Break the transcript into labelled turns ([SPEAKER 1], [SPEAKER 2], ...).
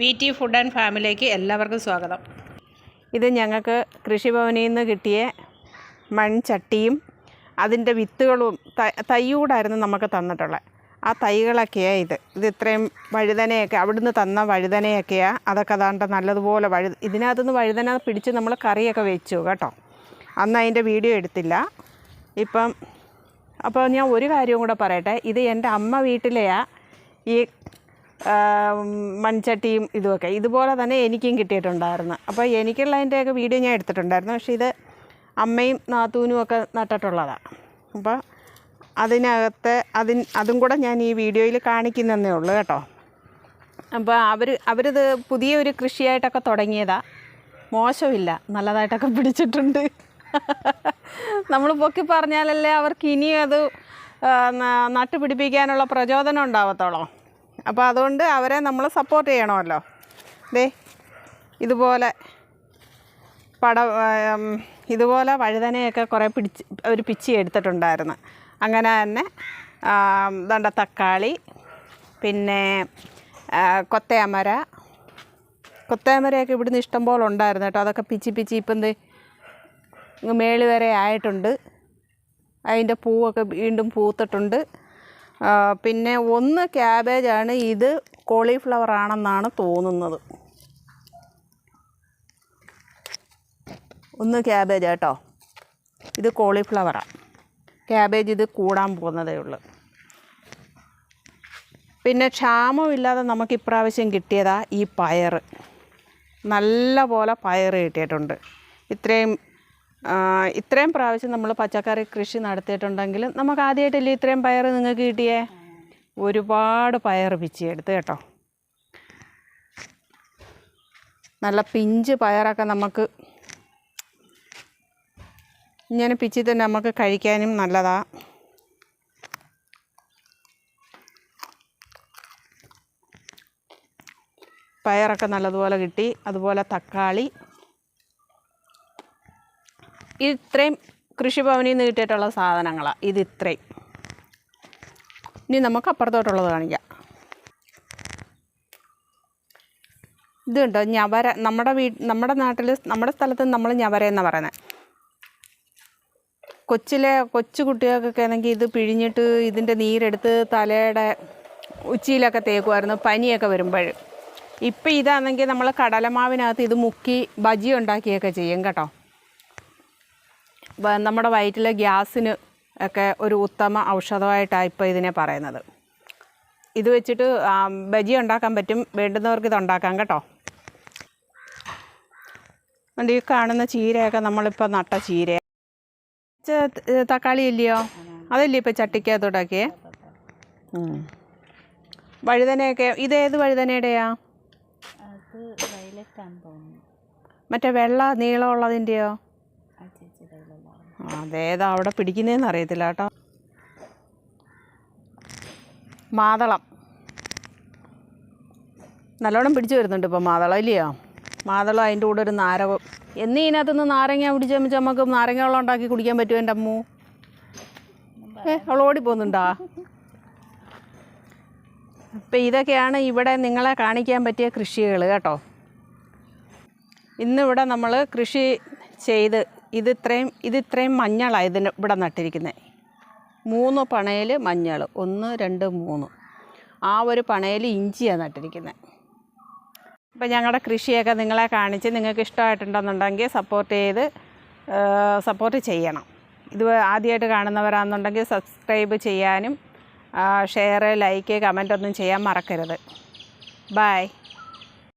[SPEAKER 1] V T food and ഫാമിലിയിലേക്ക് എല്ലാവർക്കും സ്വാഗതം. ഇത് ഞങ്ങൾക്ക് കൃഷിഭവനിൽ നിന്ന് കിട്ടിയ മൺചട്ടിയും അതിന്റെ വിത്തുകളും തൈയൂടായിരുന്നു നമുക്ക് തന്നിട്ടുള്ളത്. ആ തൈകളൊക്കെയാണ് ഇത്. ഇത് ഇത്രയും വഴുതനയൊക്കെ അവിടുന്ന് തന്ന വഴുതനയൊക്കെയാണ് അതൊക്കെ അതാണ്ട് നല്ലതുപോലെ വഴു ഇതിനകത്തുനിന്ന് വഴുതന പിടിച്ച് നമ്മൾ കറിയൊക്കെ വെച്ചു കേട്ടോ. അന്ന് അതിന്റെ വീഡിയോ എടുത്തില്ല. ഇപ്പം അപ്പോൾ ഞാൻ ഒരു കാര്യവും കൂടെ പറയട്ടെ. ഇത് എന്റെ അമ്മ വീട്ടിലെയാണ് ഈ മൺചട്ടിയും ഇതുമൊക്കെ. ഇതുപോലെ തന്നെ എനിക്കും കിട്ടിയിട്ടുണ്ടായിരുന്നു. അപ്പോൾ എനിക്കുള്ളതിന്റെയൊക്കെ വീഡിയോ ഞാൻ എടുത്തിട്ടുണ്ടായിരുന്നു. പക്ഷേ ഇത് അമ്മയും നാത്തൂനും ഒക്കെ നട്ടിട്ടുള്ളതാണ് അപ്പോൾ അതിനകത്ത് അതിന് അതും കൂടെ ഞാൻ ഈ വീഡിയോയിൽ കാണിക്കുന്നതേ ഉള്ളൂ കേട്ടോ. അപ്പോൾ അവർ അവരിത് പുതിയൊരു കൃഷിയായിട്ടൊക്കെ തുടങ്ങിയതാണ് മോശമില്ല. നല്ലതായിട്ടൊക്കെ പിടിച്ചിട്ടുണ്ട്. നമ്മൾ പൊക്കി പറഞ്ഞാലല്ലേ അവർക്ക് ഇനിയും അത് നട്ടുപിടിപ്പിക്കാനുള്ള പ്രചോദനം ഉണ്ടാവത്തോളോ അപ്പോൾ അതുകൊണ്ട് അവരെ നമ്മൾ സപ്പോർട്ട് ചെയ്യണമല്ലോ. ദേ ഇതുപോലെ പട ഇതുപോലെ വഴുതനയൊക്കെ കുറേ പിടിച്ച് ഒരു പിച്ചി എടുത്തിട്ടുണ്ടായിരുന്നു. അങ്ങനെ തന്നെ ദണ്ട തക്കാളി പിന്നെ കൊത്തയമര. കൊത്തയമരയൊക്കെ ഇവിടുന്ന് ഇഷ്ടംപോലെ ഉണ്ടായിരുന്നു കേട്ടോ. അതൊക്കെ പിച്ചി പിച്ചി ഇപ്പം എന്ത് മേളി വരെ ആയിട്ടുണ്ട്. അതിന്റെ പൂവൊക്കെ വീണ്ടും പൂത്തിട്ടുണ്ട്. പിന്നെ ഒന്ന് ക്യാബേജാണ്. ഇത് കോളിഫ്ലവർ ആണെന്നാണ് തോന്നുന്നത്. ഒന്ന് ക്യാബേജ് കേട്ടോ ഇത് കോളിഫ്ലവറാണ് ക്യാബേജ് ഇത് കൂടാൻ പോകുന്നതേ ഉള്ളൂ. പിന്നെ ക്ഷാമമില്ലാതെ നമുക്ക് ഇപ്രാവശ്യം കിട്ടിയതാ ഈ പയർ നല്ല പോലെ പയർ കിട്ടിയിട്ടുണ്ട്. ഇത്രയും ഇത്രയും പ്രാവശ്യം നമ്മൾ പച്ചക്കറി കൃഷി നടത്തിയിട്ടുണ്ടെങ്കിൽ നമുക്ക് ആദ്യമായിട്ടല്ലേ ഇത്രയും പയർ നിങ്ങൾക്ക് കിട്ടിയേ? ഒരുപാട് പയർ പിച്ചിയെടുത്ത് കേട്ടോ. നല്ല പിഞ്ച് പയറൊക്കെ നമുക്ക് ഇങ്ങനെ പിച്ചി തന്നെ നമുക്ക് കഴിക്കാനും നല്ലതാണ് പയറൊക്കെ നല്ലതുപോലെ കിട്ടി. അതുപോലെ തക്കാളി ഇത്രയും കൃഷിഭവനിൽ നിന്ന് കിട്ടിയിട്ടുള്ള സാധനങ്ങളാണ് ഇത് ഇത്രയും. ഇനി നമുക്ക് അപ്പുറത്തോട്ടുള്ളത് കാണിക്കാം. ഇത് കണ്ടോ? ഞവര നമ്മുടെ വീ നമ്മുടെ നാട്ടിൽ നമ്മുടെ സ്ഥലത്ത് നമ്മൾ ഞവര എന്നാണ് പറയുന്നത് കൊച്ചിലെ കൊച്ചു കുട്ടികൾക്കൊക്കെ ആണെങ്കിൽ ഇത് പിഴിഞ്ഞിട്ട് ഇതിന്റെ നീരെടുത്ത് തലയുടെ ഉച്ചിയിലൊക്കെ തേക്കുമായിരുന്നു പനിയൊക്കെ വരുമ്പോൾ. ഇപ്പം ഇതാണെങ്കിൽ നമ്മൾ കടലമാവിനകത്ത് ഇത് മുക്കി ബജി ഉണ്ടാക്കിയൊക്കെ ചെയ്യും കേട്ടോ. നമ്മുടെ വയറ്റിലെ ഗ്യാസിന് ഒക്കെ ഒരു ഉത്തമ ഔഷധമായിട്ടാണ് ഇപ്പോൾ ഇതിനെ പറയുന്നത്. ഇത് വെച്ചിട്ട് ബജി ഉണ്ടാക്കാൻ പറ്റും. വേണ്ടുന്നവർക്ക് ഇത് ഉണ്ടാക്കാം കേട്ടോ. അതുകൊണ്ട് ഈ കാണുന്ന ചീരയൊക്കെ നമ്മളിപ്പോൾ നട്ട ചീര. തക്കാളി ഇല്ലയോ? അതല്ലേ ഇപ്പോൾ ചട്ടിക്കകത്തോടൊക്കെ. വഴുതനയൊക്കെ ഇത് ഏത് വഴുതനയുടെയാ? മറ്റേ വെള്ള
[SPEAKER 2] നീളമുള്ളതിന്റെയോ
[SPEAKER 1] അതേതാ അവിടെ പിടിക്കുന്നതെന്ന് അറിയത്തില്ല കേട്ടോ. മാതളം. നല്ലോണം പിടിച്ചു വരുന്നുണ്ട് ഇപ്പോൾ മാതളം ഇല്ലയോ? മാതളം അതിന്റെ കൂടെ ഒരു നാരകം എന്നീ ഇതിനകത്തുനിന്ന് നാരങ്ങ പിടിച്ച് നമുക്ക് നാരങ്ങ വെള്ളം ഉണ്ടാക്കി കുടിക്കാൻ പറ്റുമോ എന്റെ അമ്മു? ഏ അവൾ ഓടിപ്പോകുന്നുണ്ടാ? അപ്പം ഇതൊക്കെയാണ് ഇവിടെ നിങ്ങളെ കാണിക്കാൻ പറ്റിയ കൃഷികൾ കേട്ടോ. ഇന്നിവിടെ നമ്മൾ കൃഷി ചെയ്ത് ഇത് ഇത്രയും ഇത് ഇത്രയും മഞ്ഞളാണ് ഇതിന് ഇവിടെ നട്ടിരിക്കുന്നത് മൂന്ന് പണയിൽ മഞ്ഞൾ ഒന്ന് രണ്ട് മൂന്ന്. ആ ഒരു പണയിൽ ഇഞ്ചിയാണ് നട്ടിരിക്കുന്നത് അപ്പം ഞങ്ങളുടെ കൃഷിയൊക്കെ നിങ്ങളെ കാണിച്ച് നിങ്ങൾക്ക് ഇഷ്ടമായിട്ടുണ്ടെന്നുണ്ടെങ്കിൽ സപ്പോർട്ട് ചെയ്ത് സപ്പോർട്ട് ചെയ്യണം. ഇത് ആദ്യമായിട്ട് കാണുന്നവരാണെന്നുണ്ടെങ്കിൽ സബ്സ്ക്രൈബ് ചെയ്യാനും ഷെയർ ലൈക്ക് കമന്റ് ഒന്നും ചെയ്യാൻ മറക്കരുത്. ബായ്